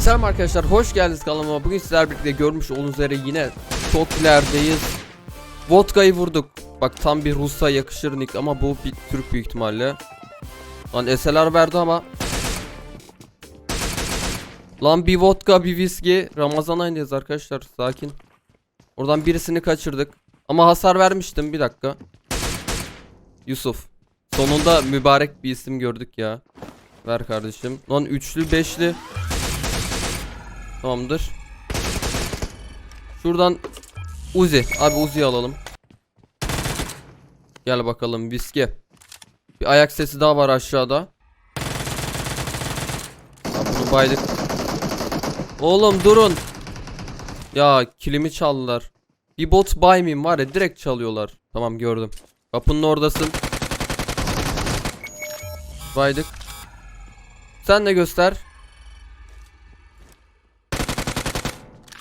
Selam arkadaşlar hoş geldiniz kanalıma. Bugün sizler birlikte görmüş olduğunuz üzere yine çok. Vodka'yı vurduk. Bak tam bir Rus'a yakışır nick ama bu bir Türk büyük ihtimalle. Lan SLR verdi ama. Lan bir vodka bir viski. Ramazan ayındayız arkadaşlar sakin. Oradan birisini kaçırdık. Ama hasar vermiştim bir dakika. Yusuf. Sonunda mübarek bir isim gördük ya. Ver kardeşim. Lan üçlü beşli. Tamamdır. Şuradan Uzi. Abi Uzi'yi alalım. Gel bakalım viski. Bir ayak sesi daha var aşağıda. Ya bunu baydık. Oğlum durun. Ya kilimi çaldılar. Bir bot baymayayım var ya direkt çalıyorlar. Tamam gördüm. Kapının oradasın. Baydık. Sen de göster.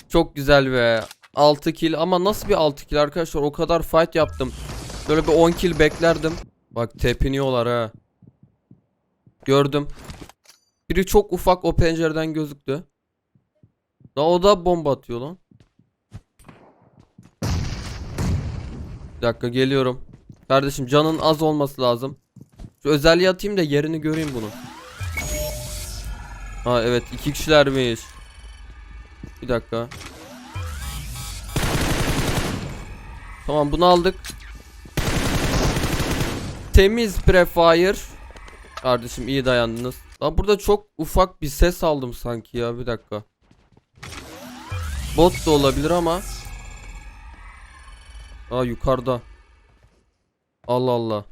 Çok güzel be. 6 kill ama nasıl bir 6 kill arkadaşlar o kadar fight yaptım. Böyle bir 10 kill beklerdim. Bak tepiniyorlar ha. Gördüm. Biri çok ufak o pencereden gözüktü. Da o da bomba atıyor lan. Bir dakika geliyorum. Kardeşim canın az olması lazım. Şu özelliği atayım da yerini göreyim bunu. Ha evet iki kişilermiş. Bir dakika. Tamam bunu aldık. Temiz prefire. Kardeşim iyi dayandınız. Lan burada çok ufak bir ses aldım sanki ya bir dakika. Bot da olabilir ama. Aa yukarıda. Allah Allah.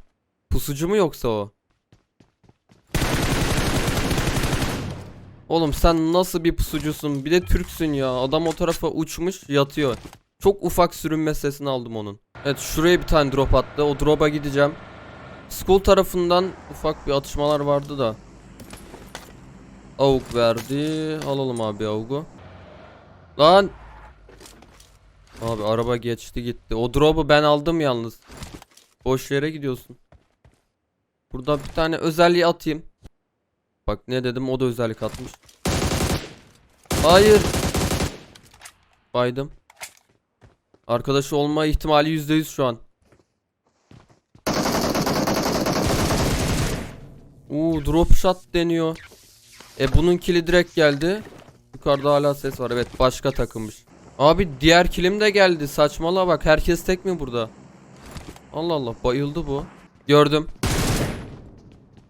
Pusucu mu yoksa o? Oğlum sen nasıl bir pusucusun? Bir de Türksün ya. Adam o tarafa uçmuş yatıyor. Çok ufak sürünme sesini aldım onun. Evet şuraya bir tane drop attı. O drop'a gideceğim. School tarafından ufak bir atışmalar vardı da. Avuk verdi. Alalım abi avugu. Lan. Abi araba geçti gitti. O drop'u ben aldım yalnız. Boş yere gidiyorsun. Burada bir tane özelliği atayım. Bak ne dedim o da özellik atmış. Hayır. Baydım. Arkadaşı olma ihtimali %100 şu an. Uuu drop shot deniyor. E bunun kili direkt geldi. Yukarıda hala ses var. Evet başka takılmış. Abi diğer kilim de geldi. Saçmala bak. Herkes tek mi burada? Allah Allah bayıldı bu. Gördüm.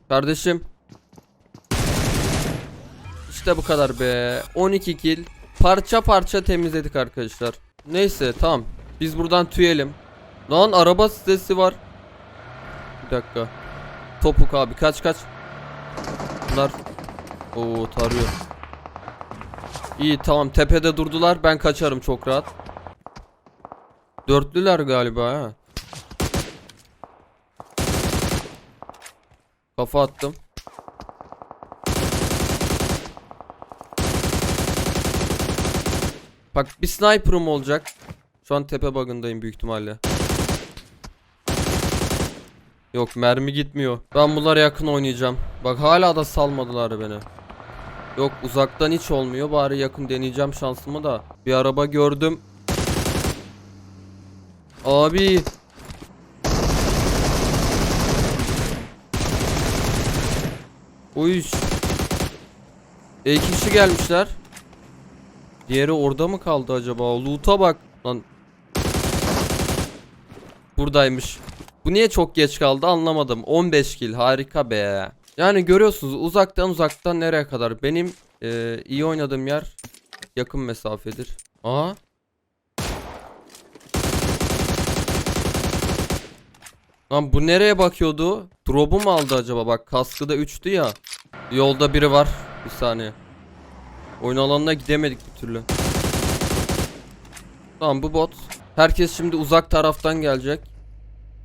Kardeşim. İşte bu kadar be. 12 kill. Parça parça temizledik arkadaşlar. Neyse tamam. Biz buradan tüyelim. Lan araba sesi var. Bir dakika. Topuk abi kaç kaç. Bunlar Oo tarıyor. İyi tamam tepede durdular. Ben kaçarım çok rahat. Dörtlüler galiba ha. Kafa attım. Bak bir sniper'ım olacak. Şu an tepe bug'ındayım büyük ihtimalle. Yok mermi gitmiyor. Ben bunlara yakın oynayacağım. Bak hala da salmadılar beni. Yok uzaktan hiç olmuyor. Bari yakın deneyeceğim şansımı da. Bir araba gördüm. Abi. Uyuş. E iki kişi gelmişler. Diğeri orada mı kaldı acaba? Loot'a bak. Lan. Buradaymış. Bu niye çok geç kaldı anlamadım. 15 kill harika be. Yani görüyorsunuz uzaktan uzaktan nereye kadar. Benim e, iyi oynadığım yer yakın mesafedir. Aa. Lan bu nereye bakıyordu? Drop'u mu aldı acaba? Bak kaskı da 3'tü ya. Yolda biri var. Bir saniye. Oyun alanına gidemedik bir türlü. Tamam bu bot. Herkes şimdi uzak taraftan gelecek.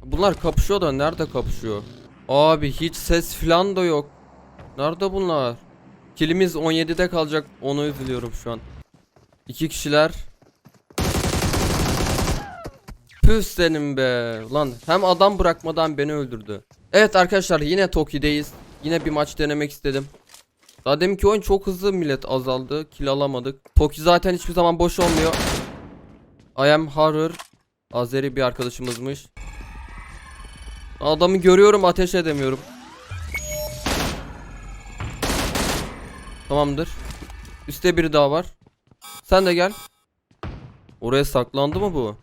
Bunlar kapışıyor da nerede kapışıyor? Abi hiç ses falan da yok. Nerede bunlar? Kilimiz 17'de kalacak. Onu üzülüyorum şu an. İki kişiler. Püh senin be. Lan hem adam bırakmadan beni öldürdü. Evet arkadaşlar yine Toki'deyiz. Yine bir maç denemek istedim. Daha deminki oyun çok hızlı millet azaldı. Kill alamadık. Toki zaten hiçbir zaman boş olmuyor. I am horror. Azeri bir arkadaşımızmış. Adamı görüyorum ateş edemiyorum. Tamamdır. Üste biri daha var. Sen de gel. Oraya saklandı mı bu?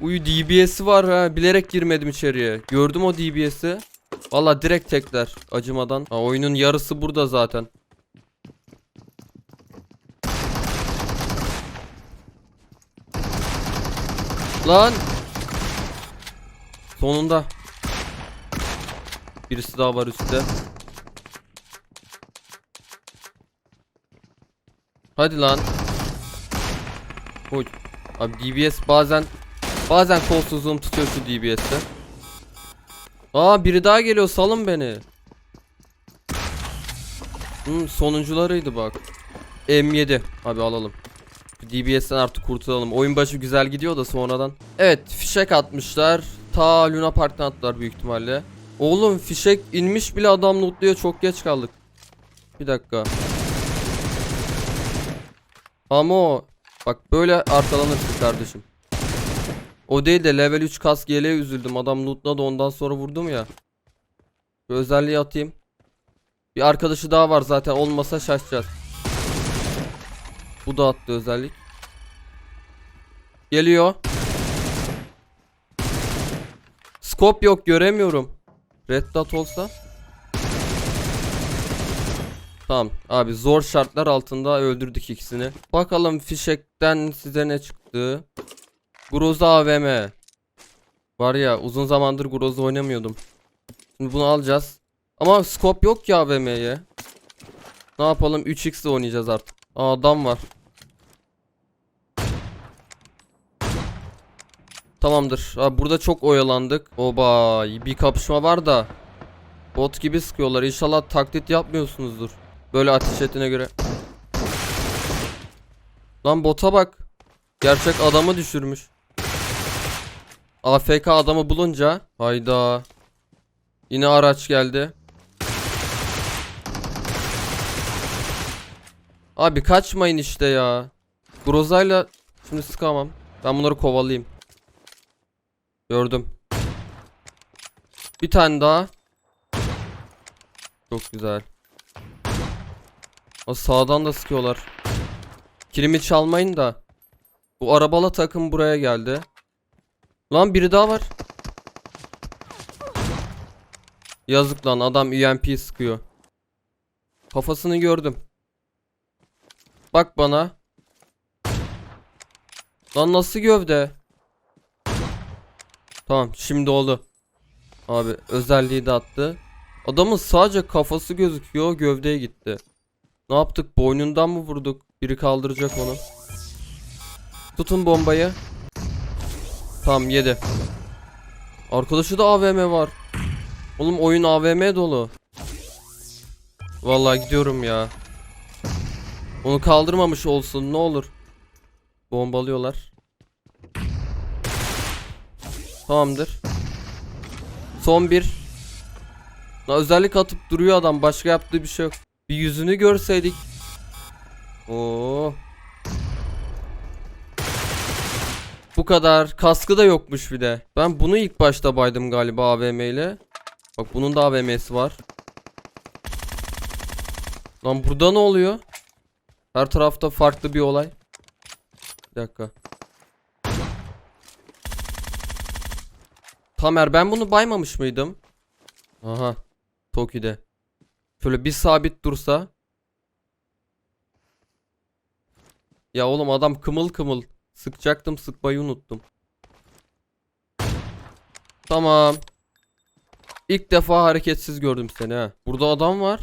Uy DBS'i var ha. Bilerek girmedim içeriye. Gördüm o DBS'i. Valla direkt tekler acımadan. Ha, oyunun yarısı burada zaten. Lan. Sonunda. Birisi daha var üstte. Hadi lan. Oy. Abi DBS bazen bazen kolsuzluğum tutuyor şu DBS'te. Aa biri daha geliyor salın beni. Hmm, sonuncularıydı bak. M7 abi alalım. DBS'den artık kurtulalım. Oyun başı güzel gidiyor da sonradan. Evet fişek atmışlar. Ta Luna Park'tan attılar büyük ihtimalle. Oğlum fişek inmiş bile adam lootluyor çok geç kaldık. Bir dakika. Ama o bak böyle arkalanırsın kardeşim. O değil de level 3 kask yeleğe üzüldüm. Adam lootladı ondan sonra vurdum ya. Bir özelliği atayım. Bir arkadaşı daha var zaten olmasa şaşacağız. Bu da attı özellik. Geliyor. Scope yok göremiyorum. Red dot olsa. Tamam abi zor şartlar altında öldürdük ikisini. Bakalım fişekten size ne çıktı. Groza AVM. Var ya uzun zamandır Groza oynamıyordum. Şimdi bunu alacağız. Ama scope yok ki AVM'ye. Ne yapalım 3x de oynayacağız artık. Aa, adam var. Tamamdır. Abi burada çok oyalandık. Oba bir kapışma var da. Bot gibi sıkıyorlar. İnşallah taklit yapmıyorsunuzdur. Böyle ateş ettiğine göre. Lan bota bak. Gerçek adamı düşürmüş. AFK adamı bulunca. Hayda. Yine araç geldi. Abi kaçmayın işte ya. Groza'yla şimdi sıkamam. Ben bunları kovalayayım. Gördüm. Bir tane daha. Çok güzel. O sağdan da sıkıyorlar. Kilimi çalmayın da. Bu arabalı takım buraya geldi. Lan biri daha var. Yazık lan adam UMP sıkıyor. Kafasını gördüm. Bak bana. Lan nasıl gövde? Tamam şimdi oldu. Abi özelliği de attı. Adamın sadece kafası gözüküyor gövdeye gitti. Ne yaptık boynundan mı vurduk? Biri kaldıracak onu. Tutun bombayı. Tamam yedi. Arkadaşı da AVM var. Oğlum oyun AVM dolu. Vallahi gidiyorum ya. Onu kaldırmamış olsun ne olur. Bombalıyorlar. Tamamdır. Son bir. La özellik atıp duruyor adam. Başka yaptığı bir şey yok. Bir yüzünü görseydik. Oo. Bu kadar. Kaskı da yokmuş bir de. Ben bunu ilk başta baydım galiba AVM ile. Bak bunun da AVM'si var. Lan burada ne oluyor? Her tarafta farklı bir olay. Bir dakika. Tamer ben bunu baymamış mıydım? Aha. Toki'de. Şöyle bir sabit dursa. Ya oğlum adam kımıl kımıl. Sıkacaktım sıkmayı unuttum. Tamam. İlk defa hareketsiz gördüm seni ha. Burada adam var.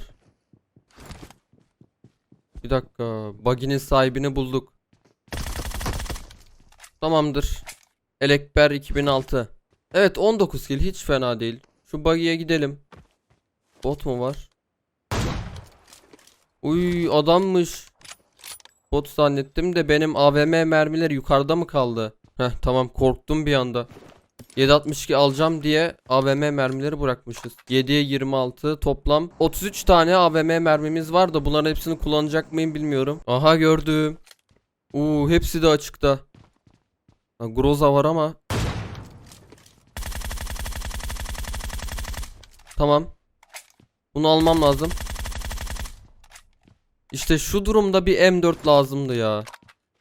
Bir dakika. Buggy'nin sahibini bulduk. Tamamdır. Elekber 2006. Evet 19 kill hiç fena değil. Şu buggy'e gidelim. Bot mu var? Uy adammış. Bot zannettim de benim AVM mermileri yukarıda mı kaldı? Heh tamam korktum bir anda. 7.62 alacağım diye AVM mermileri bırakmışız. 7'ye 26 toplam 33 tane AVM mermimiz var da bunların hepsini kullanacak mıyım bilmiyorum. Aha gördüm. Uuu hepsi de açıkta. Ha, Groza var ama. Tamam. Bunu almam lazım. İşte şu durumda bir M4 lazımdı ya.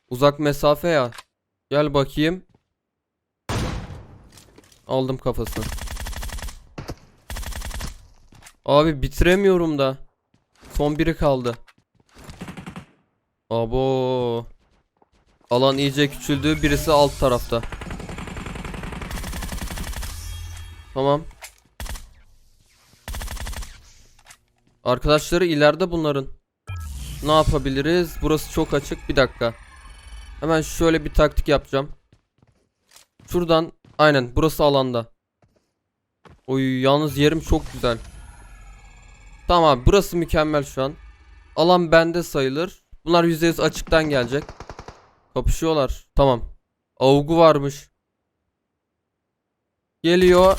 Uzak mesafe ya. Gel bakayım. Aldım kafasını. Abi bitiremiyorum da. Son biri kaldı. Abo. Alan iyice küçüldü. Birisi alt tarafta. Tamam. Arkadaşları ileride bunların. Ne yapabiliriz? Burası çok açık. Bir dakika. Hemen şöyle bir taktik yapacağım. Şuradan aynen burası alanda. Oy yalnız yerim çok güzel. Tamam burası mükemmel şu an. Alan bende sayılır. Bunlar %100 açıktan gelecek. Kapışıyorlar. Tamam. Avgu varmış. Geliyor.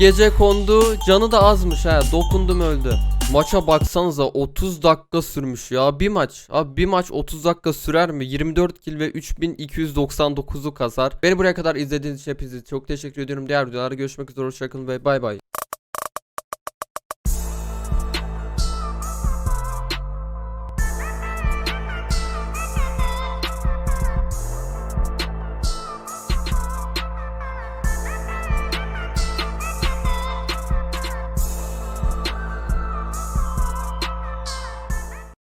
Gece kondu. Canı da azmış ha. Dokundum öldü. Maça baksanıza 30 dakika sürmüş ya. Bir maç. Abi bir maç 30 dakika sürer mi? 24 kill ve 3299'u kasar. Beni buraya kadar izlediğiniz için hepinize çok teşekkür ediyorum. Diğer videolarda görüşmek üzere. Hoşçakalın ve bay bay.